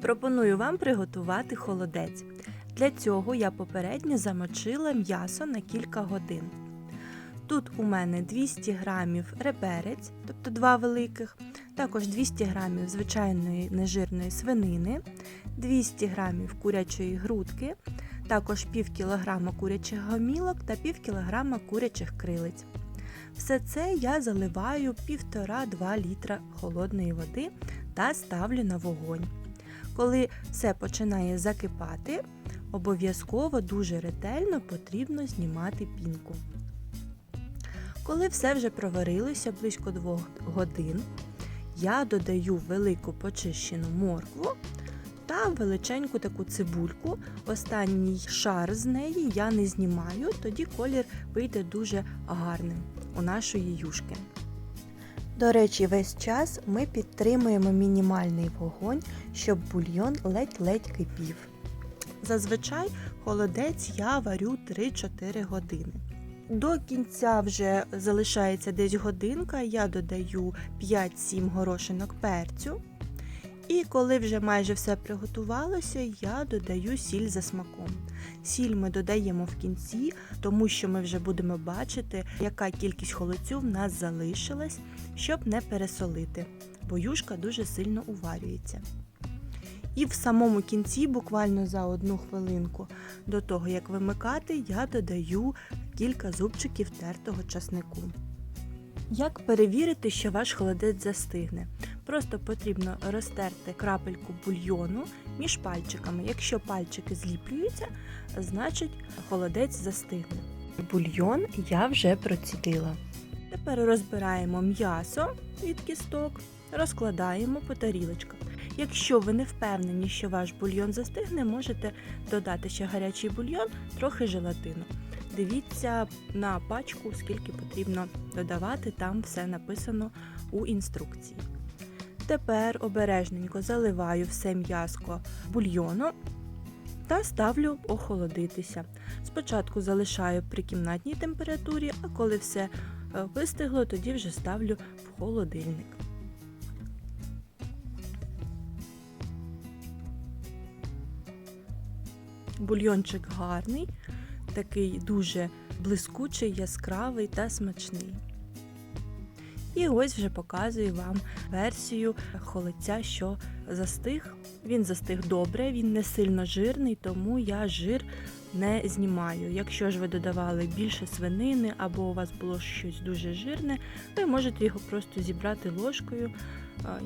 Пропоную вам приготувати холодець. Для цього я попередньо замочила м'ясо на кілька годин. Тут у мене 200 грамів реберець, тобто два великих, також 200 грамів звичайної нежирної свинини, 200 грамів курячої грудки, також пів кілограма курячих гомілок та пів кілограма курячих крилиць. Все це я заливаю 1,5-2 літра холодної води та ставлю на вогонь. Коли все починає закипати, обов'язково дуже ретельно потрібно знімати пінку. Коли все вже проварилося близько 2 годин, я додаю велику почищену моркву та величеньку таку цибульку. Останній шар з неї я не знімаю, тоді колір вийде дуже гарним у нашої юшки. До речі, весь час ми підтримуємо мінімальний вогонь, щоб бульйон ледь-ледь кипів. Зазвичай холодець я варю 3-4 години. До кінця вже залишається десь годинка, я додаю 5-7 горошинок перцю. І коли вже майже все приготувалося, я додаю сіль за смаком. Сіль ми додаємо в кінці, тому що ми вже будемо бачити, яка кількість холодцю в нас залишилась, щоб не пересолити, бо юшка дуже сильно уварюється. І в самому кінці, буквально за одну хвилинку до того, як вимикати, я додаю кілька зубчиків тертого часнику. Як перевірити, що ваш холодець застигне? Просто потрібно розтерти крапельку бульйону між пальчиками. Якщо пальчики зліплюються, значить холодець застигне. Бульйон я вже процідила. Тепер розбираємо м'ясо від кісток, розкладаємо по тарілочках. Якщо ви не впевнені, що ваш бульйон застигне, можете додати ще гарячий бульйон, трохи желатину. Дивіться на пачку, скільки потрібно додавати, там все написано у інструкції. Тепер обережненько заливаю все м'яско бульйоном та ставлю охолодитися. Спочатку залишаю при кімнатній температурі, а коли все вистигло, тоді вже ставлю в холодильник. Бульйончик гарний, такий дуже блискучий, яскравий та смачний. І ось вже показую вам версію холодця, що застиг. Він застиг добре, він не сильно жирний, тому я жир не знімаю. Якщо ж ви додавали більше свинини або у вас було щось дуже жирне, ви можете його просто зібрати ложкою,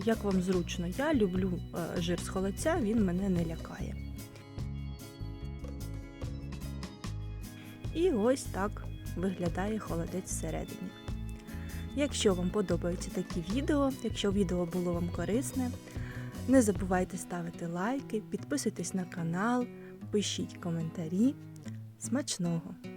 як вам зручно. Я люблю жир з холодця, він мене не лякає. І ось так виглядає холодець всередині. Якщо вам подобаються такі відео, якщо відео було вам корисне, не забувайте ставити лайки, підписуйтесь на канал, пишіть коментарі. Смачного!